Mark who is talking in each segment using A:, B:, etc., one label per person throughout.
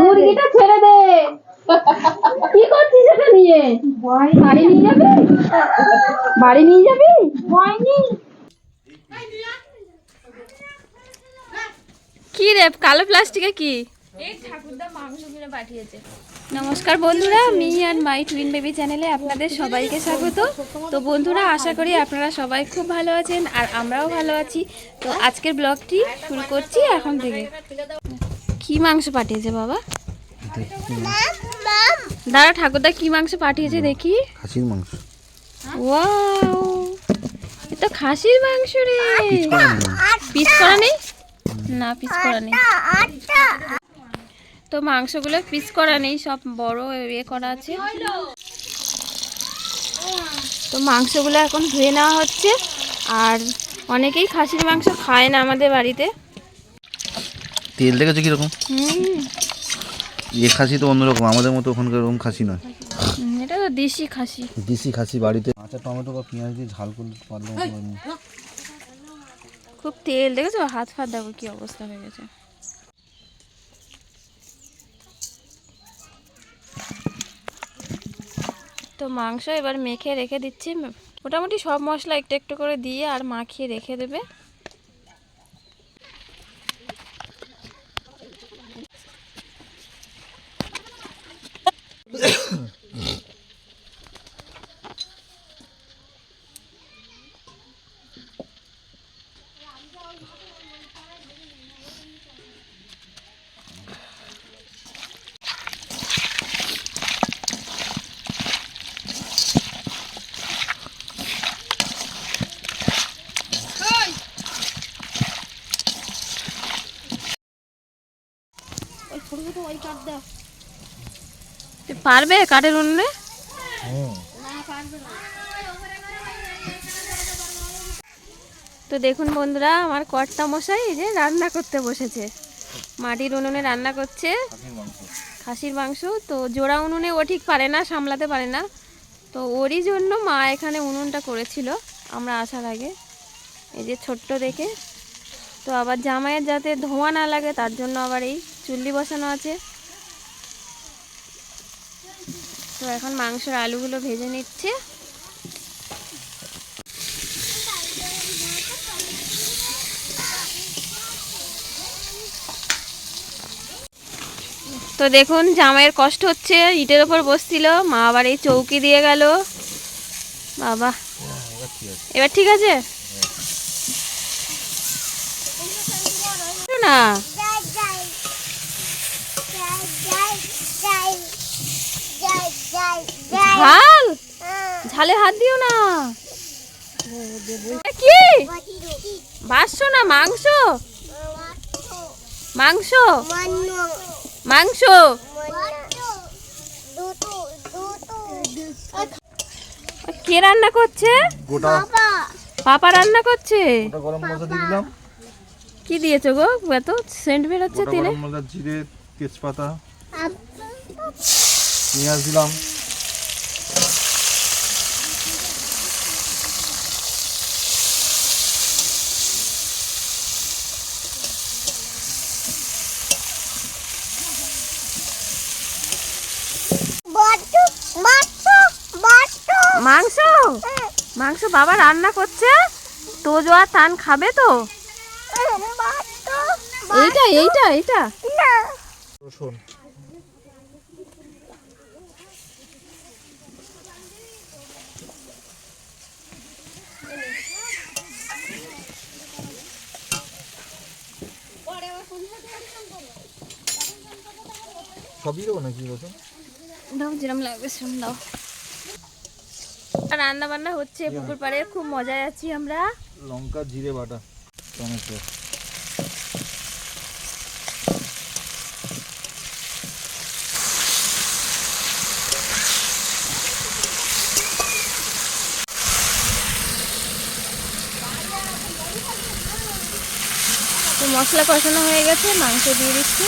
A: মুরগিটা ছেড়ে দে। কি করছিস এটা নিয়ে? বাড়ি নিয়ে যাবি? বাড়ি নিয়ে যাবি?
B: কি রে কালো প্লাস্টিকে কি? এই ঠাকুরদা মাংস কিনে পাঠিয়েছে। নমস্কার বন্ধুরা me and my twin baby চ্যানেলে আপনাদের সবাইকে স্বাগত। তো বন্ধুরা আশা করি আপনারা সবাই খুব ভালো আছেন আর আমরাও ভালো আছি। তো আজকের ব্লগটি শুরু করছি এখন থেকে। কি মাংস পাঠিয়েছে বাবা? দাঁড়া ঠাকুরদা কি মাংস পাঠিয়েছে দেখি।
C: খাসির মাংস।
B: ওয়াও তো খাসির মাংস রে। পিস করা নেই। না পিস করা নেই। তো মাংসগুলো পিস করা নেই সব বড় ইয়ে করা আছে। তো মাংসগুলো এখন ধুয়ে নেওয়া হচ্ছে। আর অনেকেই খাসির মাংস খায় না আমাদের বাড়িতে।
C: তেল দেখেছ কীরকম? এ খাসি তো অন্যরকম আমাদের মতো ওখানকার ওরকম খাসি নয়।
B: এটা তো দেশি খাসি।
C: দেশি খাসি বাড়িতে কাঁচা টমেটো বা পেঁয়াজ দিয়ে ঝাল করলে পারলে।
B: খুব তেল দেখেছ? হাত ফাত দেখো কি অবস্থা হয়ে গেছে। তো মাংস এবার মেখে রেখে দিচ্ছি। মোটামুটি সব মশলা একটু একটু করে দিয়ে আর মাখিয়ে রেখে দেবে। পারবে কাঠের উনুনে? তো দেখুন বন্ধুরা আমার কর্তা মশাই যে রান্না করতে বসেছে। মাটির উনুনে রান্না করছে। খাসির মাংস তো জোড়া উনুনে ও ঠিক পারে না সামলাতে পারে না। তো ওরই জন্য মা এখানে উনুনটা করেছিল আমরা আসার আগে। এই যে ছোট্ট দেখে। তো আবার জামাইয়ের যাতে ধোঁয়া না লাগে তার জন্য আবার এই চুল্লি বসানো আছে। তো এখন মাংসের আলুগুলো ভেজে নিচ্ছে। তো দেখুন, জামাইয়ের কষ্ট হচ্ছে, ইটের ওপর বসছিল, মা আবার এই চৌকি দিয়ে গেল। বাবা। এবার ঠিক আছে? না। ঝাল? ঝালে হাত দিও না। কি? বাসছো না মাংস? মাংস? মাংস? কে রান্না করছে? পাপা রান্না করছে?
C: গরম মশলা দিলাম।
B: কি দিয়েছ গো? এত সেন্ট বেরোচ্ছে তেলে।
C: গরম মশলা জিরে তেজপাতা। পেঁয়াজ দিলাম
B: মাংস মাংস বাবা রান্না করছে? তোজো আর টান খাবে তো? এইটা এইটা এইটা।
C: রসুন। সবই দেবো নাকি রসুন
B: দাও যেরম লাগবে সেরম দাও। রান্না বান্না হচ্ছে পুকুর পাড়ে খুব মজায় আছি আমরা।
C: লঙ্কা জিরে বাটা টমেটো।
B: তো মশলা কষানো হয়ে গেছে মাংস দিয়ে দিচ্ছি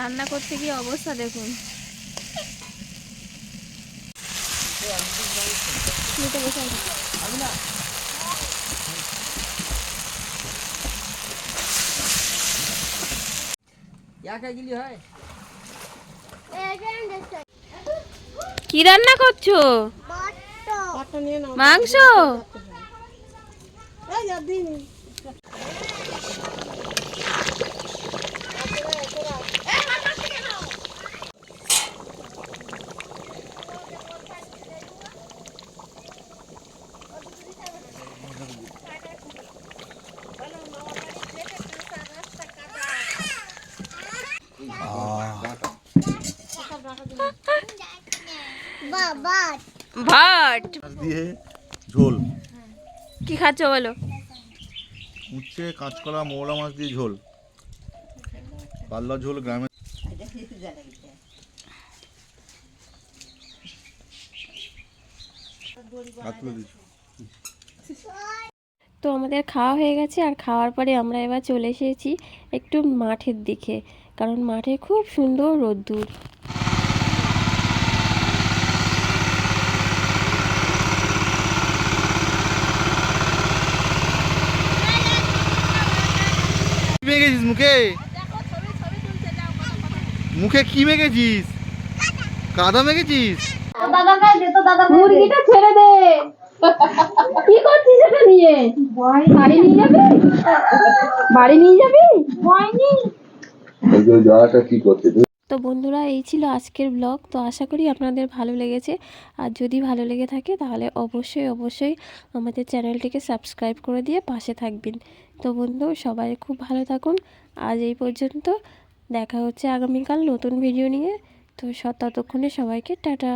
D: রান্না করতে গিয়ে অবস্থা দেখুন আছে। কি রান্না করছ? মাংস। ভাট
C: দিয়ে ঝোল।
D: কি খাচ্ছ বলো?
C: উচ্ছে কাঁচকলা মৌলা মাছ দিয়ে ঝোল। পাল্লা ঝোল গ্রামে।
D: তো আমাদের খাওয়া হয়ে গেছে আর খাওয়ার পরে আমরা এবার চলে এসেছি একটু মাঠের দিকে কারণ মাঠে খুব সুন্দর রোদ্দুর।
C: মেখেছিস মুখে? মুখে কি মেখেছিস কাদা মেখেছিস
A: মুরগিটা ছেড়ে দে। কি করছিস এটা নিয়ে? বাড়ি নিয়ে যাবি? বাড়ি নিয়ে যাবি?
E: কি করছে?
D: তো বন্ধুরা, এই ছিল আজকের ব্লগ তো আশা করি আপনাদের ভালো লেগেছে। আর যদি ভালো লেগে থাকে, তাহলে অবশ্যই অবশ্যই আমাদের চ্যানেলটিকে সাবস্ক্রাইব করে দিয়ে পাশে থাকবেন। তো বন্ধু, সবাই খুব ভালো থাকুন। আজ এই পর্যন্ত। দেখা হচ্ছে আগামীকাল নতুন ভিডিও নিয়ে। তো ততক্ষণে সবাইকে টাটা।